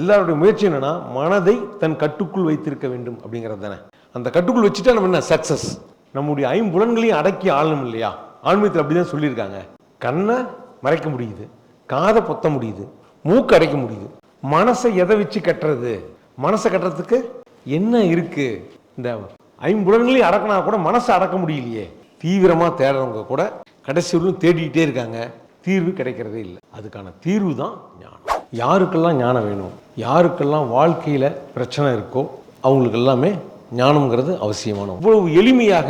எல்லாருடைய முயற்சி என்னன்னா மனதை தன் கட்டுக்குள் வைத்திருக்க வேண்டும் அப்படிங்கிறது தானே. அந்த கட்டுக்குள் வச்சுட்டா நம்ம என்ன? சக்சஸ் நம்முடைய ஐம்புலன்களையும் அடக்கி ஆளணும் இல்லையா? ஆன்மீகத்தில் அப்படி தான் சொல்லியிருக்காங்க. கண்ணை மறைக்க முடியுது காதை பொத்த முடியுது மூக்கு அடைக்க முடியுது. மனசை எதை வச்சு கட்டுறது? மனசை கட்டுறதுக்கு என்ன இருக்கு? இந்த ஐம்புலன்களையும் அடக்கினா கூட மனசை அடக்க முடியலையே. தீவிரமாக தேடுறவங்க கூட கடைசி வரலும் தேடிக்கிட்டே இருக்காங்க. தீர்வு கிடைக்கிறதே இல்லை. அதுக்கான தீர்வு தான் ஞானம். யாருக்கெல்லாம் ஞானம் வேணும்? யாருக்கெல்லாம் வாழ்க்கையில் பிரச்சனை இருக்கோ அவங்களுக்கு எல்லாமே ஞானம்ங்கிறது அவசியமான இவ்வளவு எளிமையாக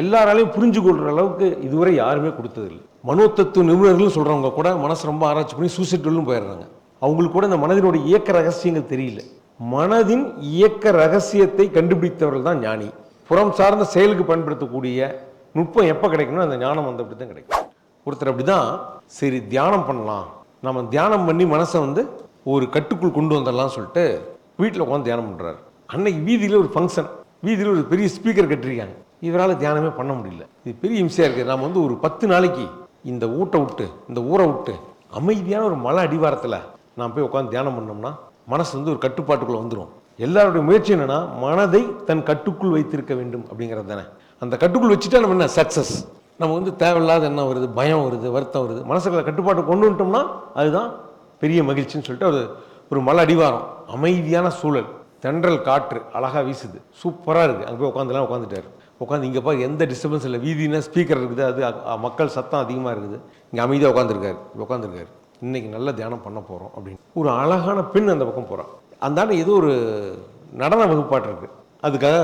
எல்லாராலையும் புரிஞ்சு கொள்கிற அளவுக்கு இதுவரை யாருமே கொடுத்ததில்லை. மனோத்தத்துவ நிபுணர்கள் சொல்கிறவங்க கூட மனசு ரொம்ப ஆராய்ச்சி பண்ணி சூசைட்களும் போயிடுறாங்க. அவங்களுக்கு கூட இந்த மனதினுடைய இயக்க ரகசியங்கள் தெரியல. மனதின் இயக்க ரகசியத்தை கண்டுபிடித்தவர்கள் தான் ஞானி. புறம் சார்ந்த செயலுக்கு பயன்படுத்தக்கூடிய நுட்பம் எப்போ கிடைக்கணும் அந்த ஞானம் வந்தபடி தான் கிடைக்கும். ஒருத்தர் அப்படிதான் சரி தியானம் பண்ணலாம். நம்ம தியானம் பண்ணி மனசை வந்து ஒரு கட்டுக்குள் கொண்டு வந்துடலாம் சொல்லிட்டு வீட்டில் உட்காந்து தியானம் பண்ணுறாரு அன்னைக்கு வீதியில் ஒரு ஃபங்க்ஷன் வீதியில் ஒரு பெரிய ஸ்பீக்கர் கட்டிருக்காங்க. இவரால் தியானமே பண்ண முடியல. இது பெரிய இம்சையாக இருக்குது நாம் வந்து ஒரு பத்து நாளைக்கு இந்த ஊட்டை விட்டு இந்த ஊரை விட்டு அமைதியான ஒரு மலை அடிவாரத்தில் நான் போய் உட்காந்து தியானம் பண்ணோம்னா மனசு வந்து ஒரு கட்டுப்பாட்டுக்குள்ளே வந்துடும் எல்லாருடைய முயற்சி என்னென்னா மனதை தன் கட்டுக்குள் வைத்திருக்க வேண்டும் அப்படிங்கிறது தானே. அந்த கட்டுக்குள் வச்சுட்டா நம்ம என்ன? சக்ஸஸ் நம்ம வந்து தேவையில்லாத என்ன வருது பயம் வருது வருத்தம் வருது. மனசுகளை கட்டுப்பாட்டு கொண்டு வந்துட்டோம்னா அதுதான் பெரிய மகிழ்ச்சின்னு சொல்லிட்டு ஒரு ஒரு மலை அடிவாரம் அமைதியான சூழல் தென்றல் காற்று அழகாக வீசுது. சூப்பராக இருக்குது. அங்கே போய் உட்காந்துலாம் உட்காந்துட்டாரு உட்காந்து இங்கே பாரு எந்த டிஸ்டர்பன்ஸ் இல்லை. வீதினா ஸ்பீக்கர் இருக்குது. அது மக்கள் சத்தம் அதிகமாக இருக்குது. இங்கே அமைதியாக உட்காந்துருக்காரு உட்காந்துருக்காரு இன்றைக்கி நல்ல தியானம் பண்ண போகிறோம் அப்படின்னு. ஒரு அழகான பெண் அந்த பக்கம் போகிறான் அந்தாண்ட ஏதோ ஒரு நடன வகுப்பாட்டு இருக்குது அதுக்காக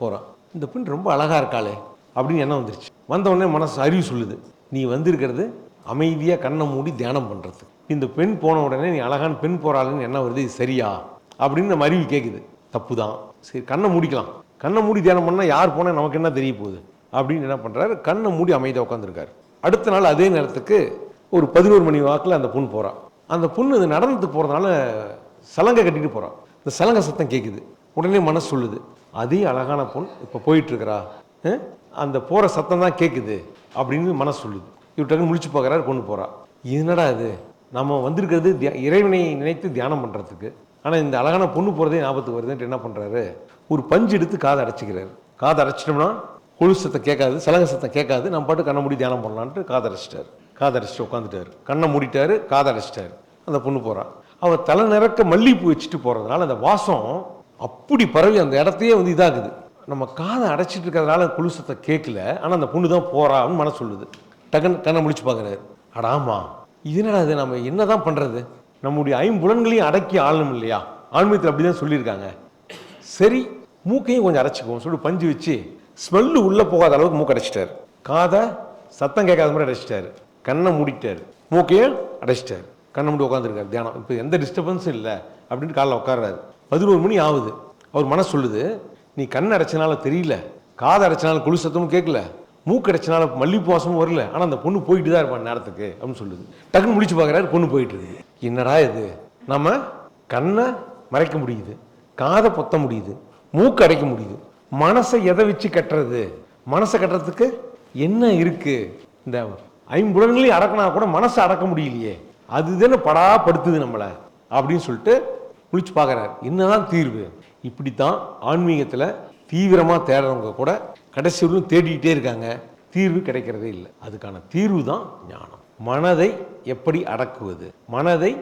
போகிறான் இந்த பெண் ரொம்ப அழகாக இருக்காளே அப்படின்னு எண்ணம் வந்துருச்சு. வந்தவுடனே மனசு அறிவு சொல்லுது. நீ வந்திருக்கிறது அமைதியாக கண்ணை மூடி தியானம் பண்ணுறதுக்கு இந்த பெண் போன உடனே நீ அழகான பெண் போகிறாளுன்னு என்ன வருது? இது சரியா? அப்படின்னு நம்ம அறிவு கேட்குது தப்பு தான் சரி கண்ணை மூடிக்கலாம். கண்ணை மூடி தியானம் பண்ணால் யார் போனால் நமக்கு என்ன தெரிய போகுது? அப்படின்னு என்ன பண்ணுறாரு கண்ணை மூடி அமைதியாக உட்காந்துருக்காரு அடுத்த நாள் அதே நேரத்துக்கு ஒரு பதினோரு மணி வாக்கில் அந்த பொண்ணு போகிறான் அந்த பொண்ணு இது நடந்துட்டு போகிறதுனால சலங்கை கட்டிட்டு போகிறான் இந்த சலங்கை சத்தம் கேட்குது உடனே மனசு சொல்லுது அதே அழகான பொண்ணு இப்போ போயிட்டுருக்கிறா. அந்த போகிற சத்தம் தான் கேட்குது அப்படின்னு மனசு சொல்லுது. இவர் டக்குன்னு முழிச்சு பார்க்குறாரு பொண்ணு போகிறா என்னடா இது? நம்ம வந்திருக்கிறது தியா- இறைவனை நினைத்து தியானம் பண்ணுறதுக்கு ஆனால் இந்த அழகான பொண்ணு போகிறதே ஞாபகத்துக்கு வருதுன்ட்டு என்ன பண்ணுறாரு ஒரு பஞ்சு எடுத்து காதை அடைச்சிக்கிறாரு. காதை அடைச்சிட்டோம்னா கொழு சத்தம் கேட்காது சலங்க சத்தம் கேட்காது நம்ம பாட்டு கண்ணை மூடி தியானம் பண்ணலான்ட்டு காதை அடைச்சிட்டாரு. காதை அடைச்சிட்டு உட்காந்துட்டாரு கண்ணை மூடிட்டாரு காதை அடைச்சிட்டாரு. அந்த பொண்ணு போகிறான் அவ தலை நிறக்க மல்லிகைப்பூ வச்சுட்டு போகிறதுனால அந்த வாசம் அப்படி பரவி அந்த இடத்தையே வந்து இதாகுது நம்ம காதை அடைச்சிட்டு இருக்கிறதுனால குலுசத்தை கேட்கல ஆனால் அந்த பொண்ணு தான் போகிறான்னு மனசு சொல்லுது. டக்குன்னு கண்ணை முடிச்சு பார்க்குறாரு. அடாமா ஆமா இது என்னடா இது? நம்ம பண்ணுறது நம்முடைய ஐம்புலன்களையும் அடக்கி ஆளணும் இல்லையா? ஆன்மீகத்தில் அப்படிதான் சொல்லியிருக்காங்க. சரி மூக்கையும் கொஞ்சம் அடைச்சிக்குவோம் சொல்லி பஞ்சு வச்சு ஸ்மெல்லு உள்ளே போகாத அளவுக்கு மூக்கு அடைச்சிட்டாரு. காதை சத்தம் கேட்காத மாதிரி அடைச்சிட்டாரு. கண்ணை மூடிட்டாரு. மூக்கையும் அடைச்சிட்டாரு. கண்ணை மூடி உட்காந்துருக்காரு தியானம். இப்போ எந்த டிஸ்டர்பன்ஸும் இல்லை அப்படின்னு காலைல உட்காடுறாரு பதினோரு மணி ஆகுது. அவர் மனசு சொல்லுது நீ கண் அடைச்சனால தெரியல காதை அடைச்சனால குழு சத்தமும் கேட்கல மூக்கு அடைச்சனால மல்லிப்பூ வாசமும் வரல. ஆனால் அந்த பொண்ணு போயிட்டு தான் இருப்பான் நேரத்துக்கு அப்படின்னு சொல்லுது. டக்குன்னு முடிச்சு பார்க்குறாரு பொண்ணு போயிட்டு இருக்குது என்னடா இது? நம்ம கண்ணை மறைக்க முடியுது காதை பொத்த முடியுது மூக்கு அடைக்க முடியுது. மனசை எதை வச்சு கட்டுறது? மனசை கட்டுறதுக்கு என்ன இருக்குது இந்த ஐம்புலன்களையும் அடக்கினா கூட மனசை அடக்க முடியலையே. அதுதானே படாப்படுத்துது நம்மளை அப்படின்னு சொல்லிட்டு குளிச்சு பார்க்குறாரு என்னதான் தீர்வு? இப்படித்தான் ஆன்மீகத்தில் தீவிரமாக தேடுறவங்க கூட கடைசி வரலும் தேடிக்கிட்டே இருக்காங்க. தீர்வு கிடைக்கிறதே இல்லை. அதுக்கான தீர்வு தான் ஞானம். மனதை எப்படி அடக்குவது? மனதை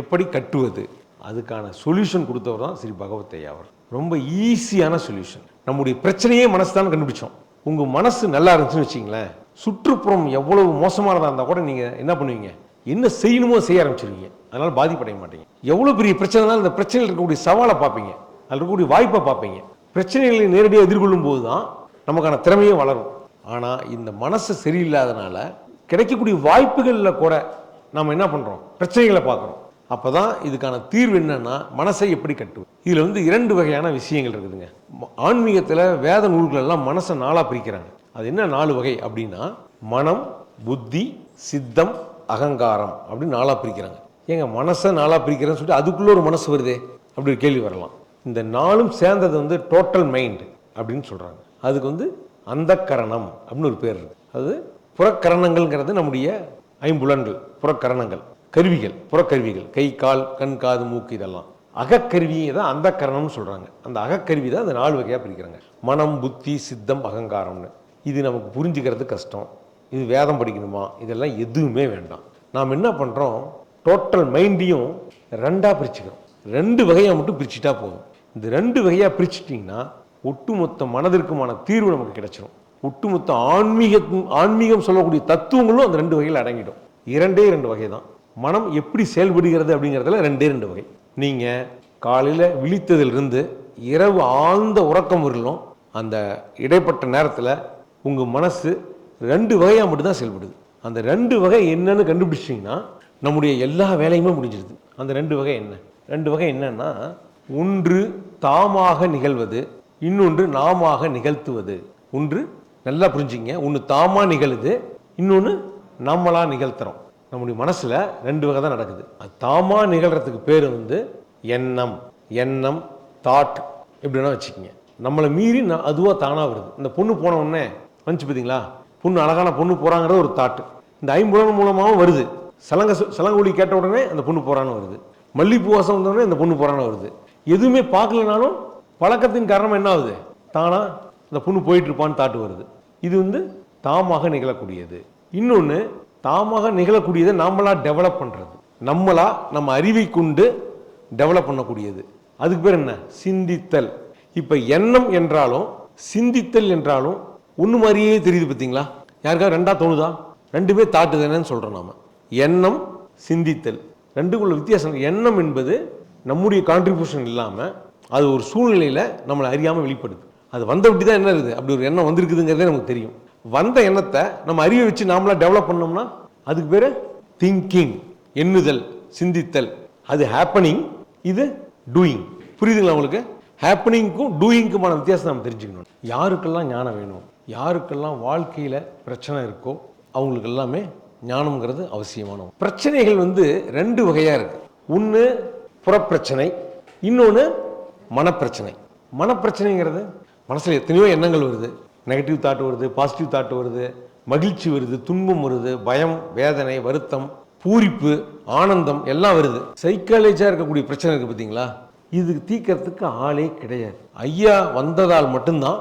எப்படி கட்டுவது? அதுக்கான சொல்யூஷன் கொடுத்தவர் தான் ஸ்ரீ பகவத் அவர் ரொம்ப ஈஸியான சொல்யூஷன் நம்முடைய பிரச்சனையே மனசு தான் கண்டுபிடிச்சோம். உங்கள் மனசு நல்லா இருந்துச்சுன்னு வச்சிங்களேன் சுற்றுப்புறம் எவ்வளவு மோசமானதாக இருந்தால் கூட நீங்கள் என்ன பண்ணுவீங்க? என்ன செய்யணுமோ செய்ய ஆரம்பிச்சிருவீங்க. அதனால் பாதிப்படைய மாட்டீங்க. எவ்வளோ பெரிய பிரச்சனை இருந்தாலும் இந்த பிரச்சனையில் இருக்கக்கூடிய சவாலை பார்ப்பீங்க. அதில் இருக்கக்கூடிய வாய்ப்பை பார்ப்பீங்க. பிரச்சனைகளை நேரடியாக எதிர்கொள்ளும் போது தான் நமக்கான திறமையே வளரும். ஆனால் இந்த மனசு சரியில்லாதனால கிடைக்கக்கூடிய வாய்ப்புகளில் கூட நம்ம என்ன பண்ணுறோம் பிரச்சனைகளை பார்க்குறோம். அப்போ தான் இதுக்கான தீர்வு என்னன்னா மனசை எப்படி கட்டுவது? இதில் வந்து இரண்டு வகையான விஷயங்கள் இருக்குதுங்க. ஆன்மீகத்தில் வேத நூல்களெல்லாம் மனசை நாளாக பிரிக்கிறாங்க. அது என்ன நாலு வகை அப்படின்னா மனம் புத்தி சித்தம் அகங்காரம் அப்படின்னு நாளாக பிரிக்கிறாங்க. ஏங்க மனசை நாளாக பிரிக்கிறேன்னு சொல்லிட்டு அதுக்குள்ளே ஒரு மனசு வருதே? அப்படி ஒரு கேள்வி வரலாம். இந்த நாளும் சேர்ந்தது வந்து டோட்டல் மைண்ட் அப்படின்னு சொல்கிறாங்க அதுக்கு வந்து அந்த கரணம் அப்படின்னு ஒரு பேர் இருக்குது அது புறக்கரணங்கள்ங்கிறது நம்முடைய ஐம்புலன்கள் புறக்கரணங்கள் கருவிகள் புறக்கருவிகள் கை கால் கண் காது மூக்கு இதெல்லாம். அகக்கருவியை தான் அந்த கரணம்னு சொல்கிறாங்க அந்த அகக்கருவி தான் அந்த நாலு வகையாக பிரிக்கிறாங்க. மனம் புத்தி சித்தம் அகங்காரம்னு. இது நமக்கு புரிஞ்சுக்கிறது கஷ்டம். இது வேதம் படிக்கணுமா? இதெல்லாம் எதுவுமே வேண்டாம். நாம் என்ன பண்ணுறோம் டோட்டல் மைண்டையும் ரெண்டாக பிரிச்சுக்கிறோம். ரெண்டு வகையாக மட்டும் பிரிச்சுட்டா போதும். இந்த ரெண்டு வகையாக பிரிச்சிட்டிங்கன்னா ஒட்டுமொத்த மனதிற்குமான தீர்வு நமக்கு கிடைச்சிடும் ஒட்டுமொத்த ஆன்மீக ஆன்மீகம் சொல்லக்கூடிய தத்துவங்களும் அந்த ரெண்டு வகையில் அடங்கிடும். இரண்டே ரெண்டு வகை தான். மனம் எப்படி செயல்படுகிறது அப்படிங்கிறதுல ரெண்டே ரெண்டு வகை. நீங்கள் காலையில் விழித்ததிலிருந்து இரவு ஆழ்ந்த உறக்கம் வரலும் அந்த இடைப்பட்ட நேரத்தில் உங்கள் மனசு ரெண்டு வகையாக மட்டும்தான் செயல்படுது. அந்த ரெண்டு வகை என்னன்னு கண்டுபிடிச்சிங்கன்னா நம்முடைய எல்லா வேலையுமே முடிஞ்சிடுது அந்த ரெண்டு வகை என்ன? ரெண்டு வகை என்னன்னா ஒன்று தாமாக நிகழ்வது இன்னொன்று நாமாக நிகழ்த்துவது. ஒன்று நல்லா புரிஞ்சுங்க ஒன்று தாமா நிகழுது. இன்னொன்று நம்மளா நிகழ்த்துறோம். நம்முடைய மனசுல ரெண்டு வகை தான் நடக்குது. அது தாமா நிகழ்கிறதுக்கு பேர் வந்து எண்ணம். எண்ணம் தாட் எப்படி வச்சுக்கோங்க. நம்மளை மீறி அதுவாக தானாக வருது. இந்த பொண்ணு போன உடனே வந்துச்சு பார்த்தீங்களா பொண்ணு அழகான பொண்ணு போகிறாங்கிறது ஒரு தாட்டு இந்த ஐம்புலன் மூலமாகவும் வருது. சலங்க சலங்க ஒளி கேட்ட உடனே அந்த பொண்ணு போகிறான்னு வருது. மல்லிப்பூ வாசம் வந்தோடனே இந்த பொண்ணு போகிறான்னு வருது. எதுவுமே பார்க்கலனாலும் பழக்கத்தின் காரணம் என்ன ஆகுது? தானா இந்த பொண்ணு போயிட்டு இருப்பான்னு தாட்டு வருது. இது வந்து தாமாக நிகழக்கூடியது. இன்னொன்று தாமாக நிகழக்கூடியதை நாமளாக டெவலப் பண்ணுறது நம்மளா நம்ம அறிவை கொண்டு டெவலப் பண்ணக்கூடியது. அதுக்கு பேர் என்ன? சிந்தித்தல். இப்போ எண்ணம் என்றாலும் சிந்தித்தல் என்றாலும் ஒன்று மாதிரியே தெரியுது பார்த்தீங்களா யாருக்கா ரெண்டா தோணுதா? ரெண்டுமே தாட்டு தானேன்னு சொல்கிறோம் நாம. எண்ணம் சிந்தித்தல். ரெண்டுக்குள்ள வித்தியாசம் எண்ணம் என்பது நம்முடைய கான்ட்ரிபியூஷன் இல்லாமல் அது ஒரு சூழ்நிலையில் நம்மளை அறியாமல் வெளிப்படுது. அது வந்த விட்டு தான் என்ன இருக்குது? அப்படி ஒரு எண்ணம் வந்திருக்குதுங்கிறதே நமக்கு தெரியும். வந்த எண்ணத்தை நம்ம அறிவை வச்சு நாமளாக டெவலப் பண்ணோம்னா அதுக்கு பேர் திங்கிங் எண்ணுதல் சிந்தித்தல். அது ஹேப்பனிங் இது டூயிங் புரியுதுங்களா உங்களுக்கு? ஹேப்பனிங்க்கும் டூயிங்க்குமான வித்தியாசம் நம்ம தெரிஞ்சுக்கணும். யாருக்கெல்லாம் ஞானம் வேணும்? யாருக்கெல்லாம் வாழ்க்கையில் பிரச்சனை இருக்கோ அவங்களுக்கு எல்லாமே ஞானம்ங்கிறது அவசியமான பிரச்சனைகள் வந்து ரெண்டு வகையாக இருக்குது ஒன்று புறப்பிரச்சனை இன்னொன்று மனப்பிரச்சனை. மனப்பிரச்சனைங்கிறது மனசில் எத்தனையோ எண்ணங்கள் வருது. நெகட்டிவ் தாட் வருது பாசிட்டிவ் தாட் வருது மகிழ்ச்சி வருது துன்பம் வருது பயம் வேதனை வருத்தம் பூரிப்பு ஆனந்தம் எல்லாம் வருது. சைக்காலஜியாக இருக்கக்கூடிய பிரச்சனை இருக்குது பார்த்தீங்களா இது தீக்கிறதுக்கு ஆளே கிடையாது. ஐயா வந்ததால் மட்டும்தான்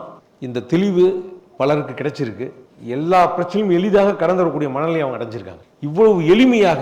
இந்த தெளிவு பலருக்கு கிடைச்சிருக்கு. எல்லா பிரச்சனையும் எளிதாக கடந்து வரக்கூடிய மனநிலை அவங்க அடைஞ்சிருக்காங்க. இவ்வளவு எளிமையாக